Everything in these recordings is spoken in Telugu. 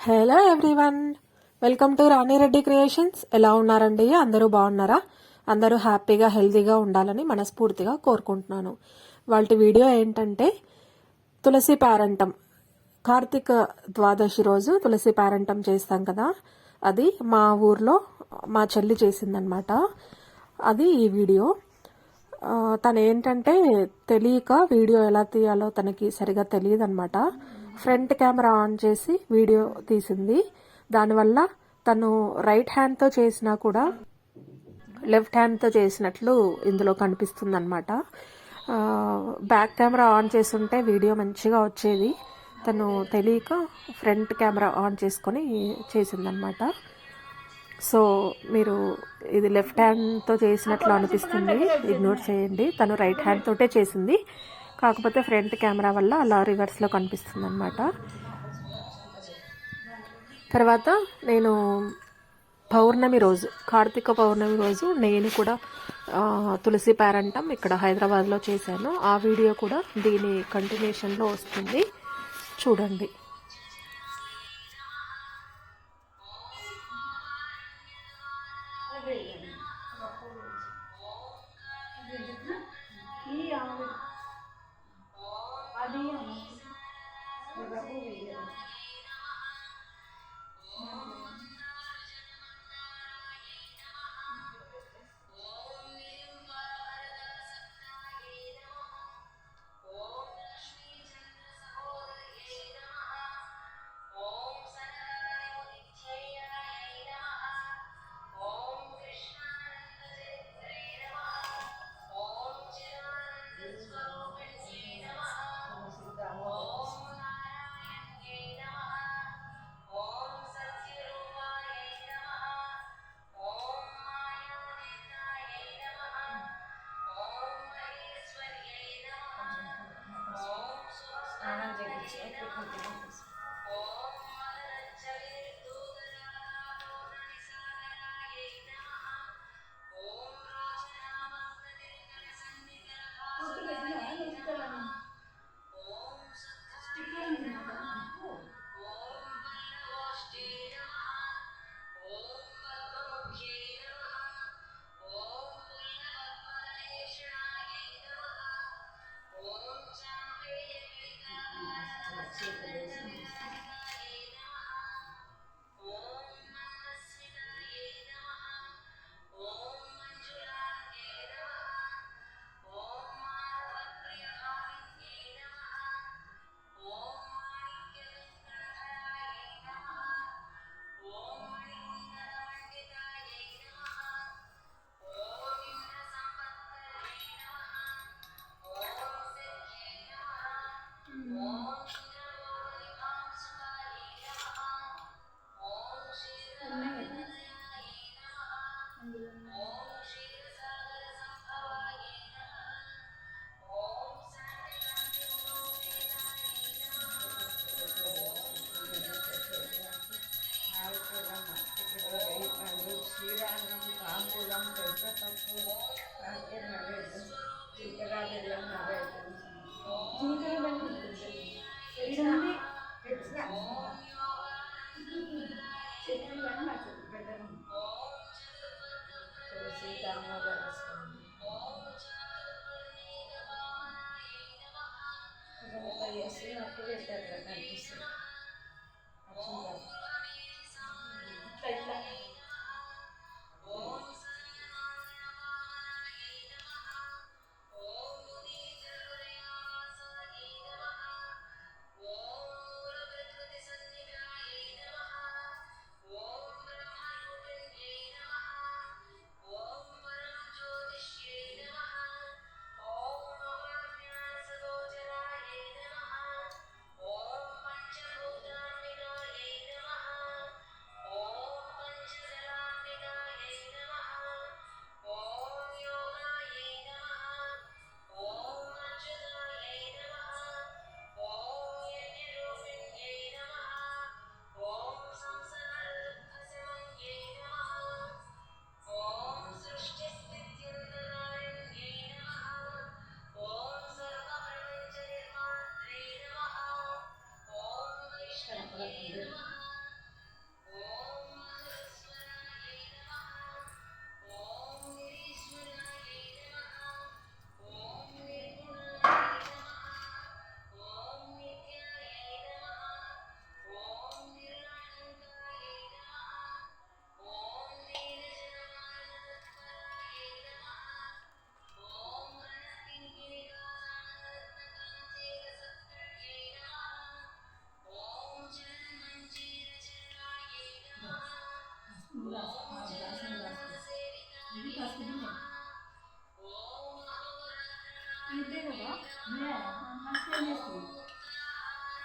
Hello everyone welcome to Rani Reddy creations ఎలా ఉన్నారండి? అందరూ బాగున్నారా? అందరూ హ్యాపీగా హెల్తీగా ఉండాలని మనస్ఫూర్తిగా కోరుకుంటున్నాను. వాళ్ళ వీడియో ఏంటంటే తులసి పేరంటం. కార్తీక ద్వాదశి రోజు తులసి పేరంటం చేస్తాం కదా? అది మా ఊర్లో మా చెల్లి చేసిందనమాట. అది ఈ వీడియో. తను ఏంటంటే తెలియక వీడియో ఎలా తీయాలో తనకి సరిగా తెలియదు అనమాట ఫ్రంట్ కెమెరా ఆన్ చేసి వీడియో తీసింది. దానివల్ల తను రైట్ హ్యాండ్తో చేసినా కూడా లెఫ్ట్ హ్యాండ్తో చేసినట్లు ఇందులో కనిపిస్తుంది అనమాట బ్యాక్ కెమెరా ఆన్ చేస్తుంటే వీడియో మంచిగా వచ్చేది. తను తెలియక ఫ్రంట్ కెమెరా ఆన్ చేసుకొని చేసిందనమాట సో మీరు ఇది లెఫ్ట్ హ్యాండ్తో చేసినట్లు అనిపిస్తుంది. ఇగ్నోర్ చేయండి. తను రైట్ హ్యాండ్ తోటే చేసింది. కాకపోతే ఫ్రంట్ కెమెరా వల్ల అలా రివర్స్లో కనిపిస్తుంది అనమాట తర్వాత నేను పౌర్ణమి రోజు కార్తీక పౌర్ణమి రోజు నేను కూడా తులసి పేరంటం ఇక్కడ హైదరాబాద్లో చేశాను. ఆ వీడియో కూడా దీని కంటిన్యూషన్లో వస్తుంది. చూడండి. పెట్టాను నాకు పెట్టాను తులసి దామోదర స్వామి ముప్పై చేసి నాకు పెట్టారు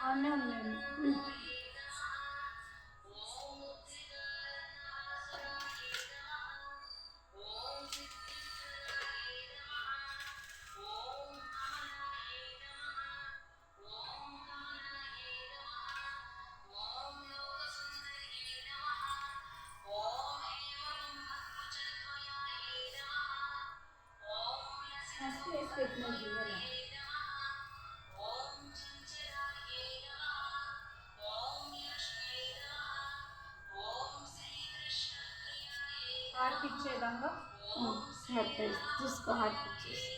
Annemle üç. హార్పిచ్చేదంగా తీసుకో హార్ట్ ఇచ్చేసి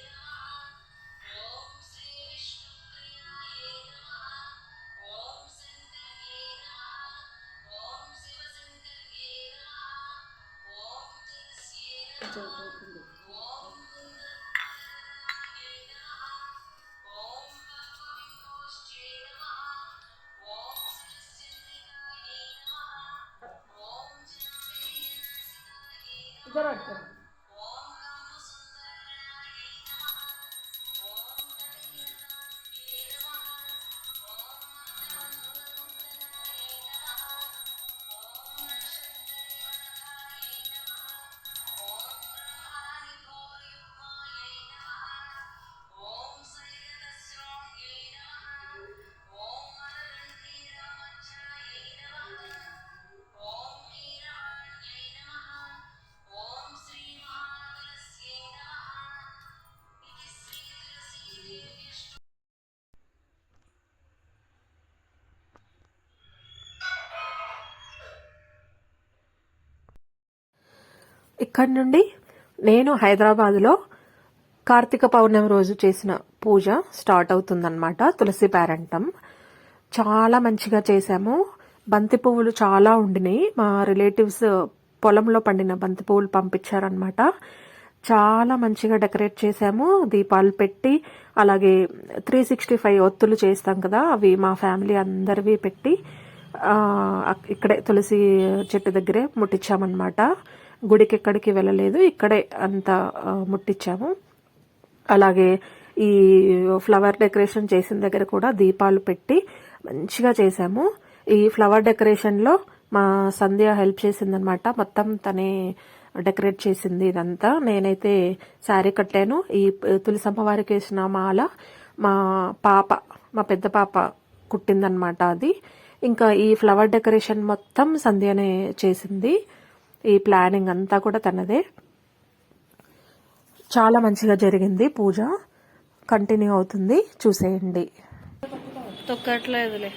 ఇక్కడి నుండి నేను హైదరాబాద్లో కార్తీక పౌర్ణమి రోజు చేసిన పూజ స్టార్ట్ అవుతుందన్నమాట తులసి పేరంటం. చాలా మంచిగా చేశాము. బంతి పువ్వులు చాలా ఉండినాయి. మా రిలేటివ్స్ పొలంలో పండిన బంతి పువ్వులు పంపించారనమాట చాలా మంచిగా డెకరేట్ చేశాము. దీపాలు పెట్టి అలాగే త్రీ సిక్స్టీ ఫైవ్ ఒత్తులు చేస్తాం కదా అవి మా ఫ్యామిలీ అందరివి పెట్టి ఇక్కడే తులసి చెట్టు దగ్గరే ముట్టించామన్నమాట. గుడికి ఎక్కడికి వెళ్ళలేదు. ఇక్కడే అంతా ముట్టించాము అలాగే ఈ ఫ్లవర్ డెకరేషన్ చేసిన దగ్గర కూడా దీపాలు పెట్టి మంచిగా చేశాము. ఈ ఫ్లవర్ డెకరేషన్లో మా సంధ్య హెల్ప్ చేసిందనమాట. మొత్తం తనే డెకరేట్ చేసింది ఇదంతా. నేనైతే శారీ కట్టాను. ఈ తులసమ్మవారికి వేసిన మాల మా పాప మా పెద్ద పాప కుట్టిందనమాట అది. ఇంకా ఈ ఫ్లవర్ డెకరేషన్ మొత్తం సంధ్యనే చేసింది. ఈ ప్లానింగ్ అంతా కూడా తనదే. చాలా మంచిగా జరిగింది పూజ. కంటిన్యూ అవుతుంది. చూసేయండి. తొక్కట్లేదులే.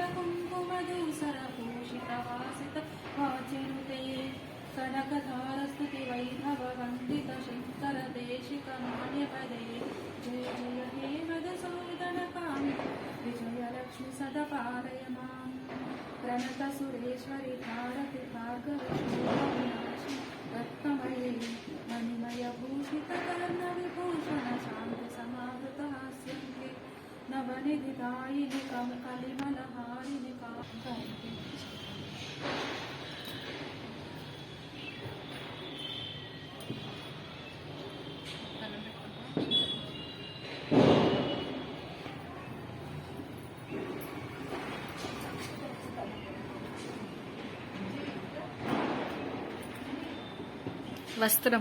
సద్గుణవర్షిత కుంకుమదూసర భూషిత వాసిత వాచిరుతే కనకధారస్తుతి వైభవ వందిత శంకర దేశిక మాన్యపదే జయ జయ హే మధుసూదన కాంత విజయలక్ష్మి वस्त्र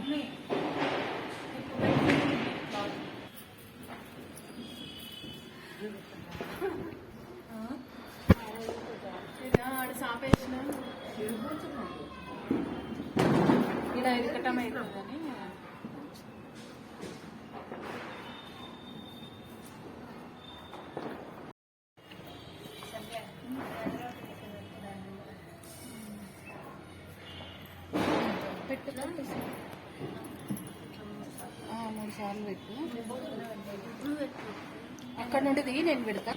పెట్టుగా మూడు సార్లు పెట్టు అక్కడ నుండి దిగి నేను పెడతా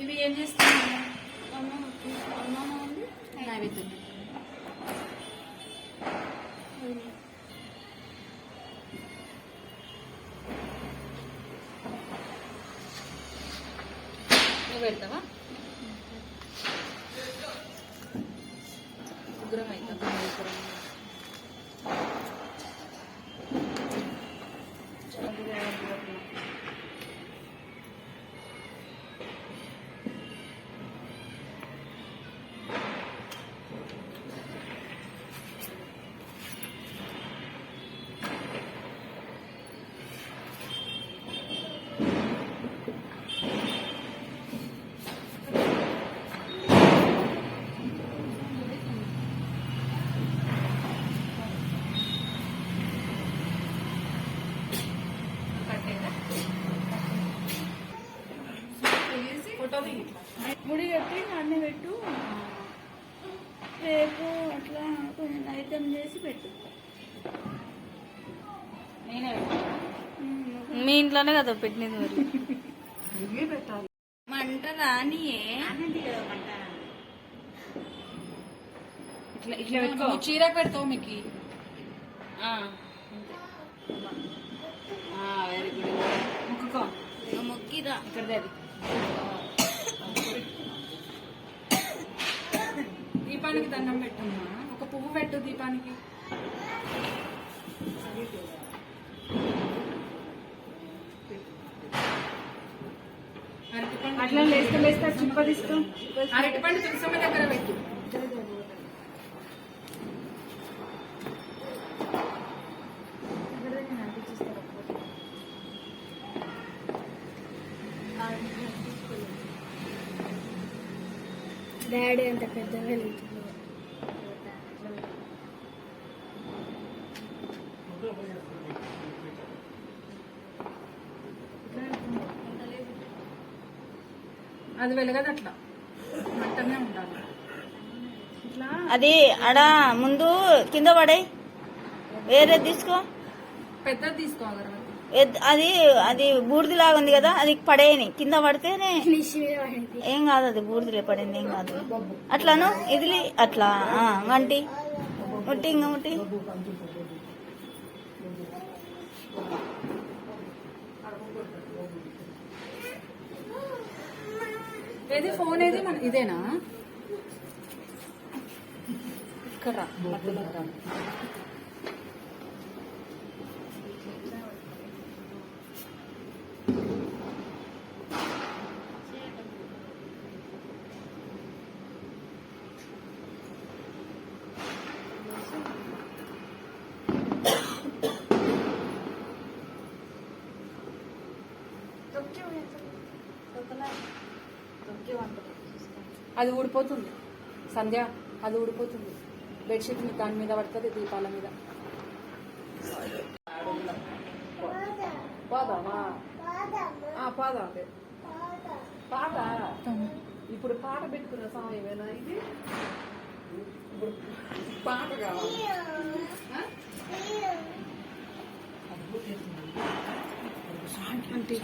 ఇవి ఏం చేస్తాయి పెడతావా? ఉగ్రం అవుతుంది ముడి కట్టి అన్ని పెట్టు. రేపు అట్లా కొంచెం ఐటమ్ చేసి పెట్టు. నేనే మీ ఇంట్లోనే కదా పెట్టినది మరి. మంట రానియే. ఇట్లా ఇట్లా పెట్టుకో. చీరకు పెడతావు మీకు. Very good ముక్కుకో. మొక్కిరా ఇక్కడ దీపానికి దండం పెట్టుమ్మా. ఒక పువ్వు పెట్టు దీపానికి. అట్లా లేస్తే లేస్తే చింపదిస్తూ అరటిపండు తులసమ్మ దగ్గర పెట్టు. అది వెలగదు అట్లా. మంటనే ఉండాలి. అది అడ ముందు కింద పడే వేరే తీసుకో. పెద్దది తీసుకో అది అది బూడిదిలాగా ఉంది కదా అది పడేయని. కింద పడితేనే ఏం కాదు అది బూడిదిలే పడింది ఏం కాదు. అట్లాను ఇదిలి అట్లా గంటి ముట్టి ఇంకా ముట్టి. ఏది? ఫోన్ ఏది? మన ఇదేనా? ఇక్కడ అది ఊడిపోతుంది. సంధ్య అది ఊడిపోతుంది. బెడ్షీట్ మీద దాని మీద పడుతుంది దీపాల మీద. పోదామా? ఆ, పోదాం? పాట ఇప్పుడు పాట పెట్టుకున్న సమయమేనా ఇది? ఇప్పుడు పాట కావాలి? అంటే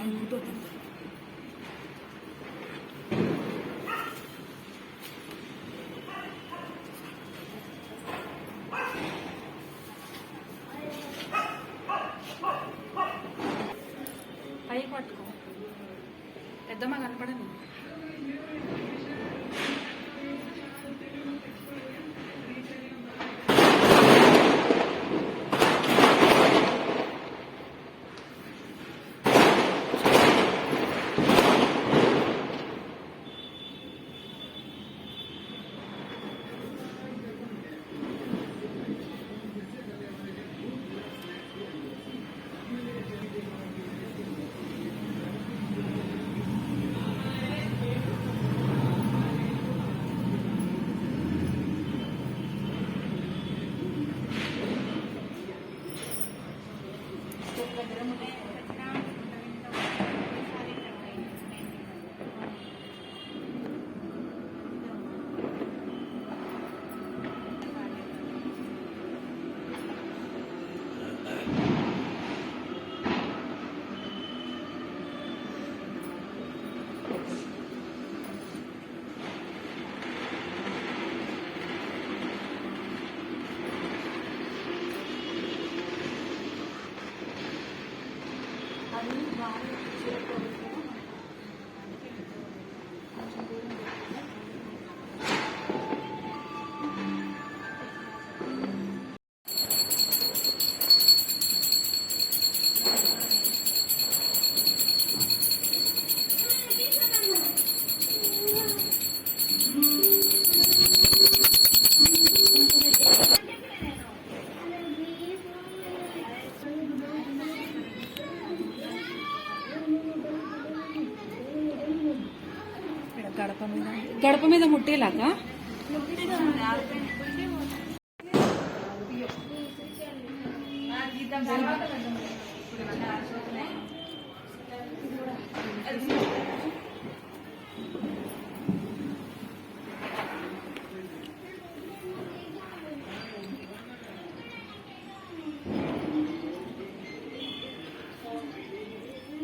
గడప మీద ముట్టేలాగా?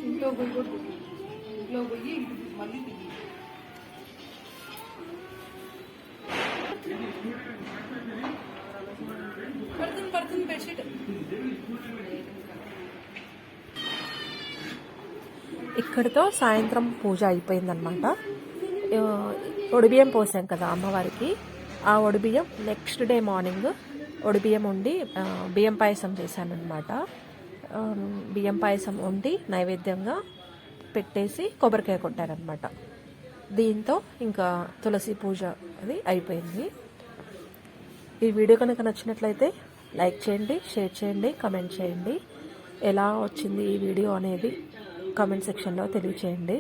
ఇంట్లో పోయి ఇక్కడితో సాయంత్రం పూజ అయిపోయిందనమాట ఒడిబియ్యం పోసాం కదా అమ్మవారికి. ఆ ఒడిబియ్యం నెక్స్ట్ డే మార్నింగ్ ఒడిబియ్యం ఉండి బియ్యం పాయసం చేశానమాట అనమాట బియ్యం పాయసం ఉండి నైవేద్యంగా పెట్టేసి కొబ్బరికాయ కొట్టారనమాట దీంతో ఇంకా తులసి పూజ అది అయిపోయింది. ఈ వీడియో కనుక నచ్చినట్లయితే లైక్ చేయండి షేర్ చేయండి కమెంట్ చేయండి. ఎలా వచ్చింది ఈ వీడియో అనేది కామెంట్ సెక్షన్లో తెలియచేయండి.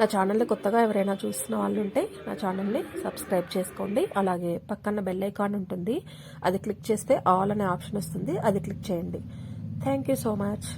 నా ఛానల్ని కొత్తగా ఎవరైనా చూస్తున్న వాళ్ళు ఉంటే నా ఛానల్ని సబ్స్క్రైబ్ చేసుకోండి. అలాగే పక్కన బెల్ ఐకాన్ ఉంటుంది. అది క్లిక్ చేస్తే ఆల్ అనే ఆప్షన్ వస్తుంది. అది క్లిక్ చేయండి. Thank you so much